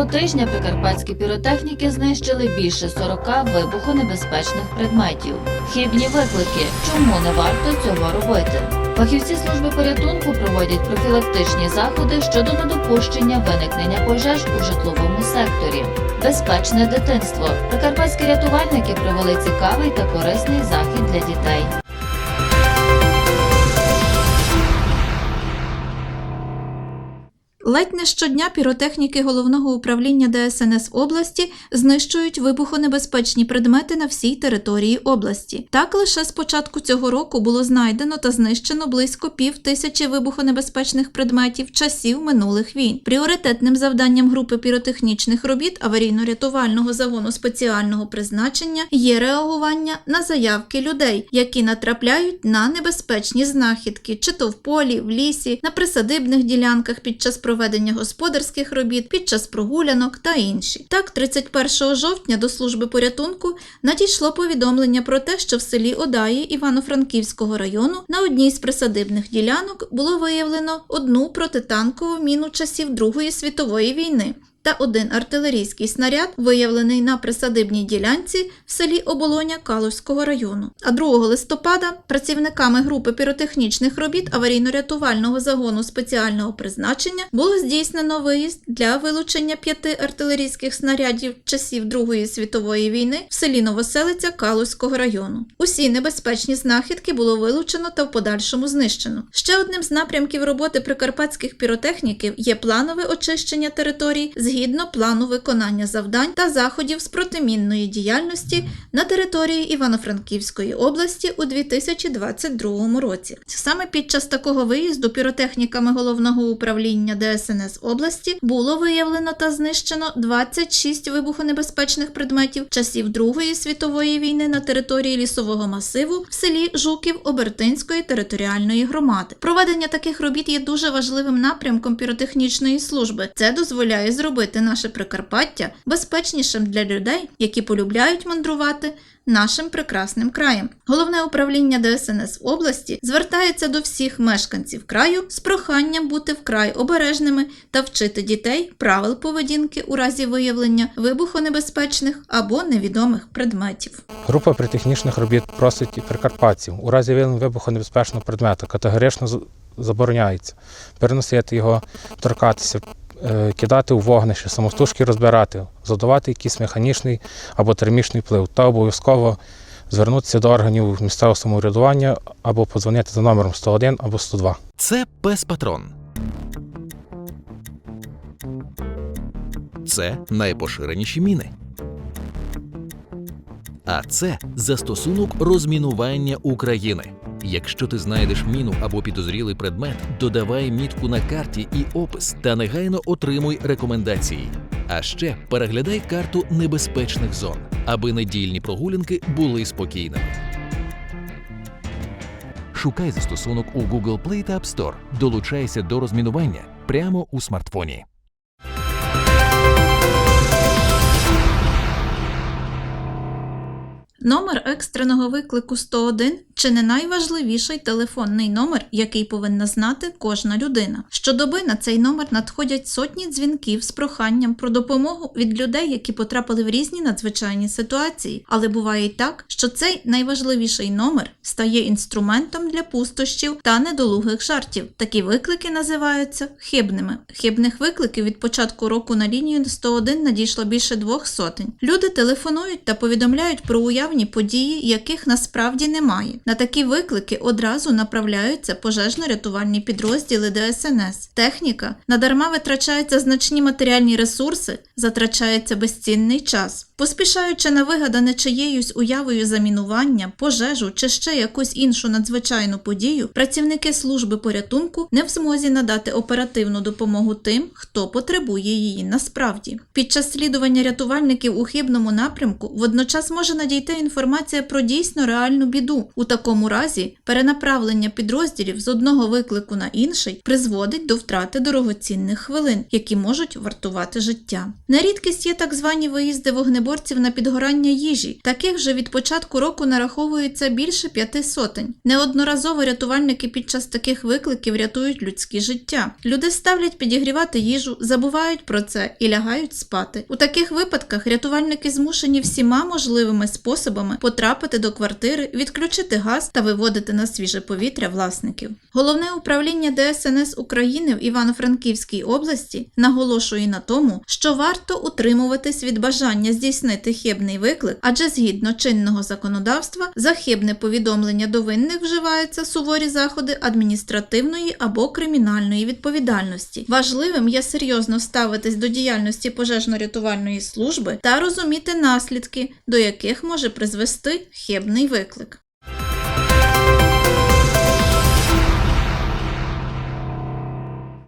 Минулого тижня прикарпатські піротехніки знищили більше 40 вибухонебезпечних предметів. Хибні виклики. Чому не варто цього робити? Фахівці служби порятунку проводять профілактичні заходи щодо недопущення виникнення пожеж у житловому секторі. Безпечне дитинство. Прикарпатські рятувальники провели цікавий та корисний захід для дітей. Ледь не щодня піротехніки головного управління ДСНС області знищують вибухонебезпечні предмети на всій території області. Так лише з початку цього року було знайдено та знищено близько пів тисячі вибухонебезпечних предметів часів минулих війн. Пріоритетним завданням групи піротехнічних робіт аварійно-рятувального загону спеціального призначення є реагування на заявки людей, які натрапляють на небезпечні знахідки, чи то в полі, в лісі, на присадибних ділянках під час проведення господарських робіт, під час прогулянок та інші. Так, 31 жовтня до служби порятунку надійшло повідомлення про те, що в селі Одаї Івано-Франківського району на одній з присадибних ділянок було виявлено одну протитанкову міну часів Другої світової війни. Та один артилерійський снаряд, виявлений на присадибній ділянці в селі Оболоня Калузького району. А 2 листопада працівниками групи піротехнічних робіт аварійно-рятувального загону спеціального призначення було здійснено виїзд для вилучення п'яти артилерійських снарядів часів Другої світової війни в селі Новоселиця Калузького району. Усі небезпечні знахідки було вилучено та в подальшому знищено. Ще одним з напрямків роботи прикарпатських піротехніків є планове очищення територій згідно плану виконання завдань та заходів з протимінної діяльності на території Івано-Франківської області у 2022 році. Саме під час такого виїзду піротехніками головного управління ДСНС області було виявлено та знищено 26 вибухонебезпечних предметів часів Другої світової війни на території лісового масиву в селі Жуків Обертинської територіальної громади. Проведення таких робіт є дуже важливим напрямком піротехнічної служби. Це дозволяє зробити наше Прикарпаття безпечнішим для людей, які полюбляють мандрувати нашим прекрасним краєм. Головне управління ДСНС області звертається до всіх мешканців краю з проханням бути вкрай обережними та вчити дітей правил поведінки у разі виявлення вибухонебезпечних або невідомих предметів. Група притехнічних робіт просить і прикарпатців у разі виявлення вибухонебезпечного предмету категорично забороняється переносити його, торкатися, кидати у вогнище, самостужки розбирати, задавати якийсь механічний або термічний вплив та обов'язково звернутися до органів місцевого самоврядування або подзвонити за номером 101 або 102. Це пес патрон. Це найпоширеніші міни. А це застосунок розмінування України. Якщо ти знайдеш міну або підозрілий предмет, додавай мітку на карті і опис та негайно отримуй рекомендації. А ще переглядай карту небезпечних зон, аби недільні прогулянки були спокійними. Шукай застосунок у Google Play та App Store. Долучайся до розмінування прямо у смартфоні. Номер екстреного виклику 101 чи не найважливіший телефонний номер, який повинна знати кожна людина. Щодоби на цей номер надходять сотні дзвінків з проханням про допомогу від людей, які потрапили в різні надзвичайні ситуації. Але буває й так, що цей найважливіший номер стає інструментом для пустощів та недолугих жартів. Такі виклики називаються хибними. Хибних викликів від початку року на лінію 101 надійшло більше двох сотень. Люди телефонують та повідомляють про уявні події, яких насправді немає. На такі виклики одразу направляються пожежно-рятувальні підрозділи ДСНС. Техніка надарма витрачаються значні матеріальні ресурси, затрачається безцінний час. Поспішаючи на вигадане чиєюсь уявою замінування, пожежу чи ще якусь іншу надзвичайну подію, працівники служби порятунку не в змозі надати оперативну допомогу тим, хто потребує її насправді. Під час слідування рятувальників у хибному напрямку водночас може надійти інформація про дійсно реальну біду. У такому разі перенаправлення підрозділів з одного виклику на інший призводить до втрати дорогоцінних хвилин, які можуть вартувати життя. На рідкість є так звані виїзди вогнеборців на підгорання їжі. Таких вже від початку року нараховується більше п'яти сотень. Неодноразово рятувальники під час таких викликів рятують людські життя. Люди ставлять підігрівати їжу, забувають про це і лягають спати. У таких випадках рятувальники змушені всіма можливими способами потрапити до квартири, відключити газ та виводити на свіже повітря власників. Головне управління ДСНС України в Івано-Франківській області наголошує на тому, що варто утримуватись від бажання здійснити хибний виклик, адже згідно чинного законодавства за хибне повідомлення до винних вживаються суворі заходи адміністративної або кримінальної відповідальності. Важливим є серйозно ставитись до діяльності пожежно-рятувальної служби та розуміти наслідки, до яких може призвести хибний виклик.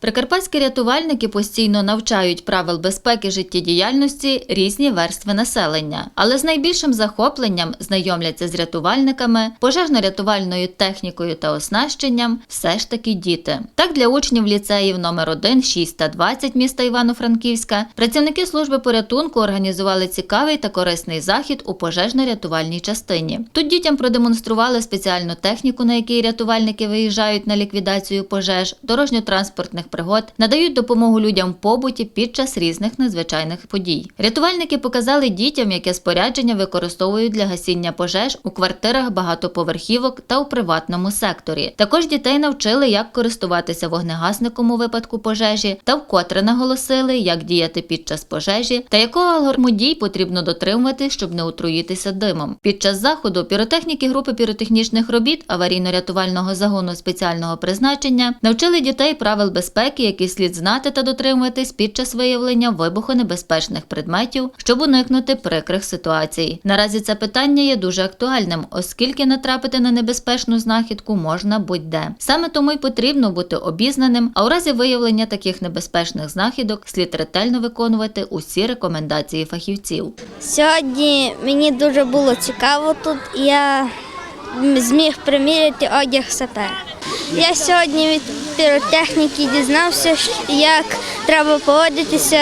Прикарпатські рятувальники постійно навчають правил безпеки життєдіяльності різні верстви населення, але з найбільшим захопленням знайомляться з рятувальниками, пожежно-рятувальною технікою та оснащенням все ж таки діти. Так для учнів ліцеїв номер 1, 6 та 20 міста Івано-Франківська працівники служби порятунку організували цікавий та корисний захід у пожежно-рятувальній частині. Тут дітям продемонстрували спеціальну техніку, на якій рятувальники виїжджають на ліквідацію пожеж, дорожньо-транспортних пригод, надають допомогу людям в побуті під час різних надзвичайних подій. Рятувальники показали дітям, яке спорядження використовують для гасіння пожеж у квартирах багатоповерхівок та у приватному секторі. Також дітей навчили, як користуватися вогнегасником у випадку пожежі, та вкотре наголосили, як діяти під час пожежі та якого алгоритму дій потрібно дотримувати, щоб не отруїтися димом. Під час заходу піротехніки групи піротехнічних робіт аварійно-рятувального загону спеціального призначення навчили дітей правил безпеки, які слід знати та дотримуватись під час виявлення вибухонебезпечних предметів, щоб уникнути прикрих ситуацій. Наразі це питання є дуже актуальним, оскільки натрапити на небезпечну знахідку можна будь-де. Саме тому й потрібно бути обізнаним, а у разі виявлення таких небезпечних знахідок слід ретельно виконувати усі рекомендації фахівців. Сьогодні мені дуже було цікаво тут. Я зміг приміряти одяг сапера. Я сьогодні від піротехніки дізнався, як треба поводитися,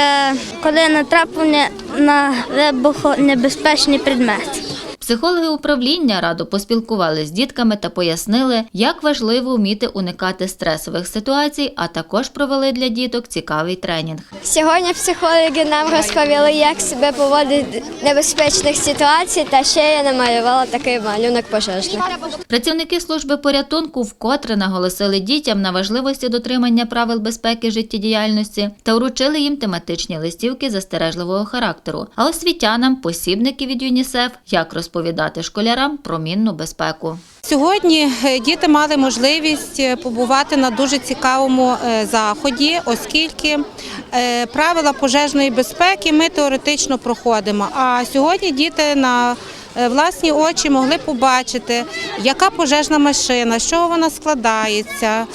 коли натрапив на вибухонебезпечний предмет. Психологи управління радо поспілкували з дітками та пояснили, як важливо вміти уникати стресових ситуацій, а також провели для діток цікавий тренінг. Сьогодні психологи нам розповіли, як себе поводити в небезпечних ситуаціях, та ще я намалювала такий малюнок пожежний. Працівники служби порятунку вкотре наголосили дітям на важливості дотримання правил безпеки життєдіяльності та вручили їм тематичні листівки застережливого характеру, а освітянам посібники від ЮНІСЕФ, як розповідати школярам про мінну безпеку. Сьогодні е, діти мали можливість е, побувати на дуже цікавому е, заході, оскільки правила пожежної безпеки ми теоретично проходимо. А сьогодні діти на власні очі могли побачити, яка пожежна машина, з чого вона складається.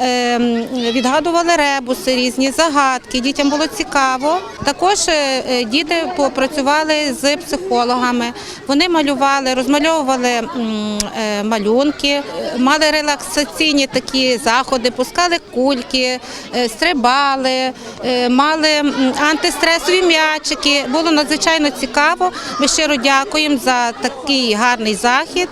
Е, Відгадували ребуси, різні загадки. Дітям було цікаво. Також е, е, діти попрацювали з психологами. Вони малювали, розмальовували е, малюнки, е, мали релаксаційні такі заходи, пускали кульки, е, стрибали, е, мали антистресові м'ячики. Було надзвичайно цікаво. Ми щиро дякуємо за такий гарний захід.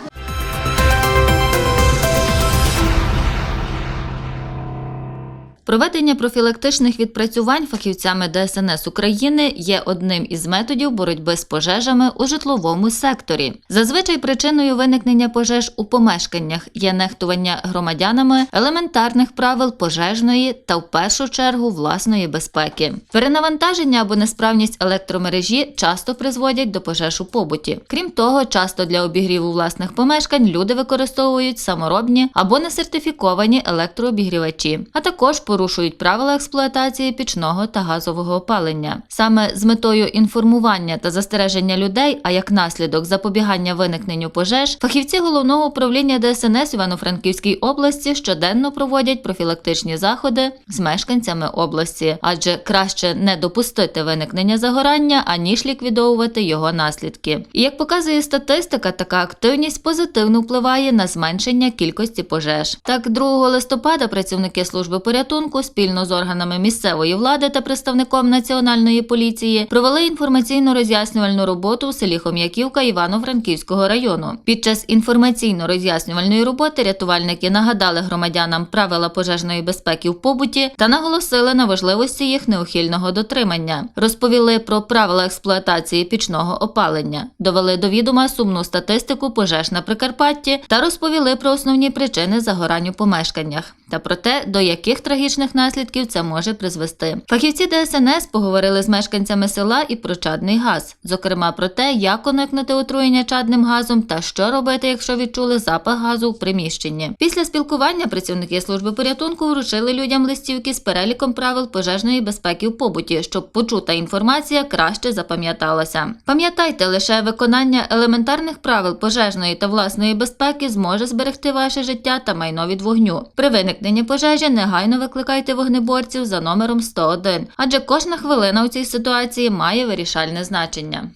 Проведення профілактичних відпрацювань фахівцями ДСНС України є одним із методів боротьби з пожежами у житловому секторі. Зазвичай причиною виникнення пожеж у помешканнях є нехтування громадянами елементарних правил пожежної та в першу чергу власної безпеки. Перенавантаження або несправність електромережі часто призводять до пожеж у побуті. Крім того, часто для обігріву власних помешкань люди використовують саморобні або несертифіковані електрообігрівачі, а також порушують правила експлуатації пічного та газового опалення. Саме з метою інформування та застереження людей, а як наслідок запобігання виникненню пожеж, фахівці головного управління ДСНС Івано-Франківській області щоденно проводять профілактичні заходи з мешканцями області, адже краще не допустити виникнення загорання, аніж ліквідовувати його наслідки. І як показує статистика, така активність позитивно впливає на зменшення кількості пожеж. Так, 2 листопада працівники служби порятунку спільно з органами місцевої влади та представником національної поліції провели інформаційно-роз'яснювальну роботу у селі Хом'яківка Івано-Франківського району. Під час інформаційно-роз'яснювальної роботи рятувальники нагадали громадянам правила пожежної безпеки в побуті та наголосили на важливості їх неухильного дотримання. Розповіли про правила експлуатації пічного опалення, довели до відома сумну статистику пожеж на Прикарпатті та розповіли про основні причини загорань у помешканнях та про те, до яких трагічних наслідків це може призвести. Фахівці ДСНС поговорили з мешканцями села і про чадний газ, зокрема про те, як уникнути отруєння чадним газом та що робити, якщо відчули запах газу в приміщенні. Після спілкування працівники служби порятунку вручили людям листівки з переліком правил пожежної безпеки в побуті, щоб почута інформація краще запам'яталася. Пам'ятайте, лише виконання елементарних правил пожежної та власної безпеки зможе зберегти ваше життя та майно від вогню. При виникненні пожежі негайно викликайте вогнеборців за номером 101, адже кожна хвилина у цій ситуації має вирішальне значення.